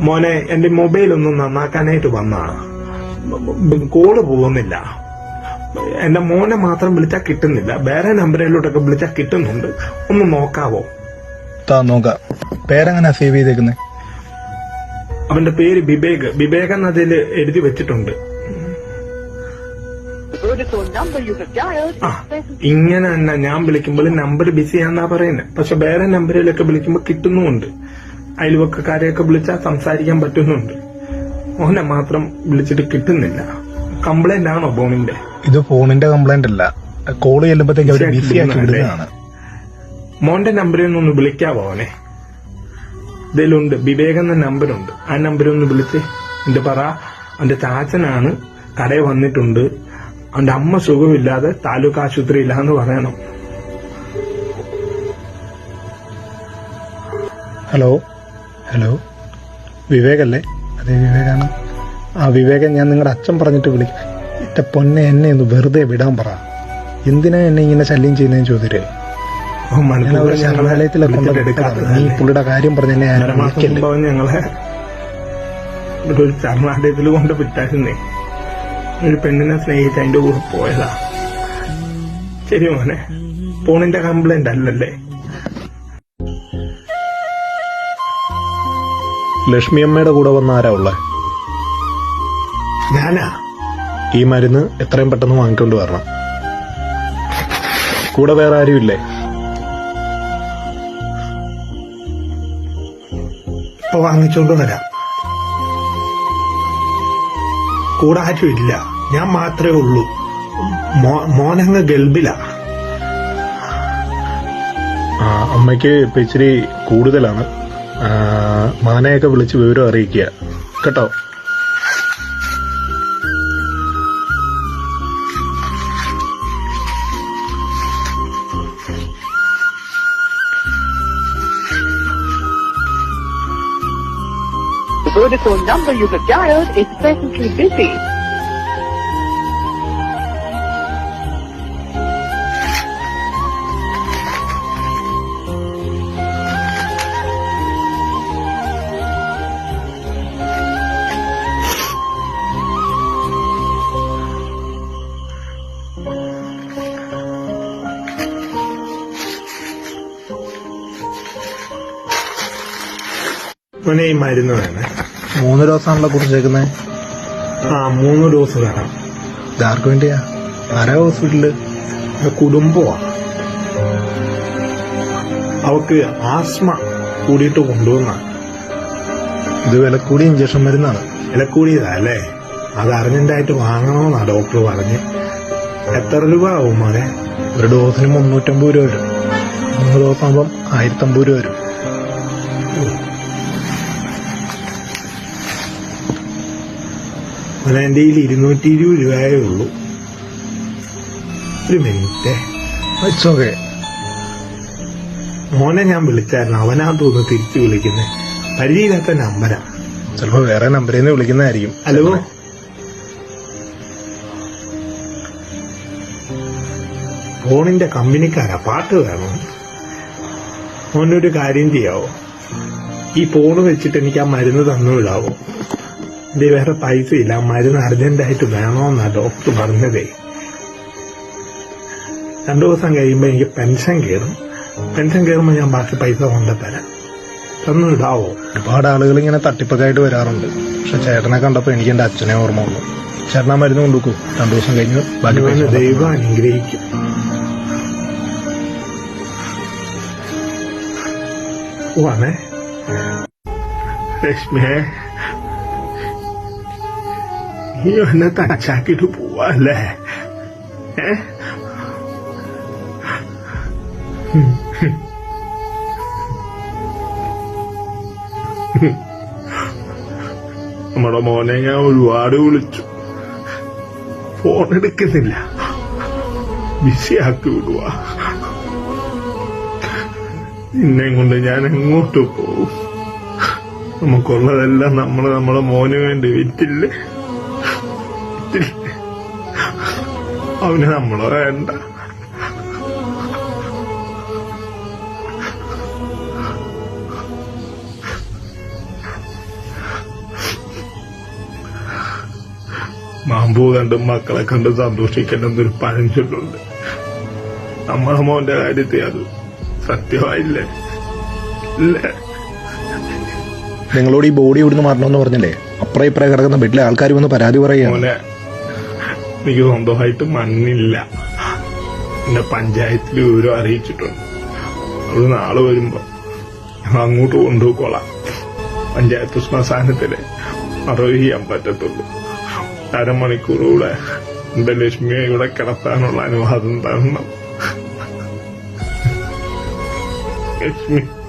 മോനെ എന്റെ മൊബൈൽ ഒന്ന് നന്നാക്കാനായിട്ട് വന്നാണ് കോൾ പോകുന്നില്ല. എന്റെ മോനെ മാത്രം വിളിച്ചാൽ കിട്ടുന്നില്ല. വേറെ നമ്പറിലോട്ടൊക്കെ വിളിച്ചാൽ കിട്ടുന്നുണ്ട്. ഒന്ന് നോക്കാവോ? താ നോക്കാം. പേരെങ്ങനെയാ സേവ് ചെയ്തേക്കുന്നത് അവന്റെ പേര് ബിബേക് ബിബേക് എന്നതിൽ എഴുതി വെച്ചിട്ടുണ്ട്. ഇങ്ങനെ തന്നെ ഞാൻ വിളിക്കുമ്പോൾ നമ്പർ ബിസിയാന്നാ പറയുന്നത് പക്ഷെ വേറെ നമ്പറിലൊക്കെ വിളിക്കുമ്പോൾ കിട്ടുന്നുമുണ്ട്. അയൽവക്കക്കാരെയൊക്കെ വിളിച്ചാൽ സംസാരിക്കാൻ പറ്റുന്നുണ്ട്. മോഹനെ മാത്രം വിളിച്ചിട്ട് കിട്ടുന്നില്ല. കംപ്ലൈന്റ് ആണോ ഫോണിന്റെ? ഇത് ഫോണിന്റെ കംപ്ലൈന്റ് അല്ല. കോൾ ചെല്ലുമ്പോഴത്തേക്ക് അവർ ബിസി ആക്കി വിടുന്നതാണ്. മോന്റെ നമ്പറിൽ നിന്നൊന്ന് വിളിക്കാവോ അവനെ ഇതിലുണ്ട്. വിവേക് എന്ന നമ്പറുണ്ട് ആ നമ്പറിൽ ഒന്ന് വിളിച്ച് എന്റെ പറ. അവന്റെ ചാച്ചനാണ്. കടയിൽ വന്നിട്ടുണ്ട്. അവന്റെ അമ്മ സുഖമില്ലാതെ താലൂക്ക് ആശുപത്രി ഇല്ലാന്ന് പറയണം. Hello hello? വിവേകല്ലേ? അതെ വിവേകാണ്. ആ വിവേകൻ ഞാൻ നിങ്ങളുടെ അച്ഛൻ പറഞ്ഞിട്ട് വിളിക്കാം. എന്റെ പൊന്നെ എന്നെ ഒന്ന് വെറുതെ വിടാൻ പറ. എന്തിനാ എന്നെ ഇങ്ങനെ ശല്യം ചെയ്യുന്നതെന്ന് ചോദിച്ചു ഞാൻ ശരണാലയത്തിലെ നീ പുള്ളിയുടെ കാര്യം പറഞ്ഞ് എന്നെ ഞങ്ങളെ ഒരു ചർണാലയത്തിൽ കൊണ്ട് വിട്ടായിരുന്നേ ഒരു പെണ്ണിനെ സ്നേഹിച്ച് അതിന്റെ കൂടെ പോയതാ. ശരി മോനെ ഫോണിന്റെ കംപ്ലൈന്റ് അല്ലല്ലേ? ലക്ഷ്മി അമ്മയുടെ കൂടെ വന്ന ആരാ ഉള്ളേ? ഞാനാ? ഈ മരുന്ന് എത്രയും പെട്ടെന്ന് വാങ്ങിക്കൊണ്ട് വരണം. കൂടെ വേറെ ആരും ഇല്ലേ? ഇപ്പൊ വാങ്ങിച്ചോണ്ട് വരാം. കൂടെ ആരും ഇല്ല. ഞാൻ മാത്രമേ ഉള്ളൂ. മോനങ്ങ് ഗൾബിലാ. അമ്മയ്ക്ക് ഇപ്പൊ ഇച്ചിരി കൂടുതലാണ്. മാനയൊക്കെ വിളിച്ച് വിവരം അറിയിക്കുക കേട്ടോ The Vodafone number you have dialed is presently busy. ഈ മരുന്ന് വേണേ മൂന്ന് ഡോസാണല്ലോ കുറിച്ചേക്കുന്നത് ആ മൂന്ന് ഡോസ് വേണം. ഇതാർക്ക് വേണ്ടിയാ? ആരാ ഹോസ്പിറ്റലിൽ? കുടുംബമാ. അവക്ക് ആസ്മ കൂടിയിട്ട് കൊണ്ടുവന്ന. ഇത് വില കൂടിയ ഇഞ്ചക്ഷൻ മരുന്നാണ്. വില കൂടിയതാ അല്ലേ? അത് അർജന്റായിട്ട് വാങ്ങണമെന്നാ ഡോക്ടർ പറഞ്ഞ്. എത്ര രൂപ ആവും മോനെ? ഒരു ഡോസിന് മുന്നൂറ്റമ്പത് രൂപ വരും. മൂന്ന് ഡോസ് ആകുമ്പം ആയിരത്തമ്പത് രൂപ വരും. കയ്യിൽ ഇരുന്നൂറ്റി ഇരുപത് രൂപയേ ഉള്ളൂ. ഒരു മിനിറ്റ്. ഇറ്റ്സ് ഓക്കെ മോനെ ഞാൻ വിളിച്ചായിരുന്നു. അവനാ തോന്നുന്നു തിരിച്ചു വിളിക്കുന്നത് പരിചയമില്ലാത്ത നമ്പരാ. ചിലപ്പോ വേറെ നമ്പറിൽ നിന്ന് വിളിക്കുന്നതായിരിക്കും. ഹലോ? ഫോണിന്റെ കമ്പനിക്കാരാ. പാട്ട് വേണം. മോനൊരു കാര്യം ചെയ്യാവോ? ഈ ഫോണ് വെച്ചിട്ട് എനിക്ക് ആ മരുന്ന് തന്നു വിടാവോ എന്റെ വേറെ പൈസ ഇല്ല. മരുന്ന് അർജന്റായിട്ട് വേണമെന്നാ ഡോക്ടർ പറഞ്ഞതേ. രണ്ടു ദിവസം കഴിയുമ്പോ എനിക്ക് പെൻഷൻ കയറും. പെൻഷൻ കയറുമ്പോ ഞാൻ ബാക്കി പൈസ കൊണ്ടുതരാം. തന്നു ഇടാവോ ഒരുപാട് ആളുകൾ ഇങ്ങനെ തട്ടിപ്പൊക്കെ ആയിട്ട് വരാറുണ്ട്. പക്ഷെ ചേട്ടനെ കണ്ടപ്പോ എനിക്ക് എന്റെ അച്ഛനെ ഓർമ്മ ഉള്ളു ചേട്ടനാ മരുന്ന് കൊണ്ടുക്കൂ രണ്ടു ദിവസം കഴിഞ്ഞ് ബാക്കി പൈസ. ദൈവം അനുഗ്രഹിക്കും. പോവാണേ രശ്മിയെ. നീ എന്നെ തച്ചാക്കിട്ട് പോവാല്ലേ നമ്മുടെ മോനെ ഞാൻ ഒരുപാട് വിളിച്ചു ഫോൺ എടുക്കുന്നില്ല ബിസിയാക്കി വിടുക നിന്നെ കൊണ്ട് ഞാൻ എങ്ങോട്ട് പോവും നമുക്കുള്ളതെല്ലാം നമ്മൾ നമ്മളെ മോന് വേണ്ടി വിറ്റില്ലേ അവന് നമ്മളെ വേണ്ട. മാമ്പൂ കണ്ടും മക്കളെ കണ്ടും സന്തോഷിക്കണമെന്നൊരു പഴഞ്ചൊല്ലുണ്ട് നമ്മളെ മോന്റെ കാര്യത്തിൽ അത് സത്യമായില്ലേ? ഇല്ലേ? നിങ്ങളോട് ഈ ബോഡി ഇവിടുന്ന് മാറണമെന്ന് പറഞ്ഞില്ലേ? അപ്പുറം ഇപ്പുറം കിടക്കുന്ന വീട്ടിലെ ആൾക്കാർ വന്ന് പരാതി പറയുക എനിക്ക് സ്വന്തമായിട്ട് മണ്ണില്ല. എന്നെ പഞ്ചായത്തിൽ വിവരം അറിയിച്ചിട്ടുണ്ട്. അത് നാൾ വരുമ്പോ അങ്ങോട്ട് കൊണ്ടുപോയിക്കോളാം. പഞ്ചായത്ത് ശ്മശാനത്തിൽ മറവ് ചെയ്യാൻ പറ്റത്തുള്ളൂ. അരമണിക്കൂർ കൂടെ എന്റെ ലക്ഷ്മിയെ ഇവിടെ കിടത്താനുള്ള അനുവാദം തരണം. ലക്ഷ്മി.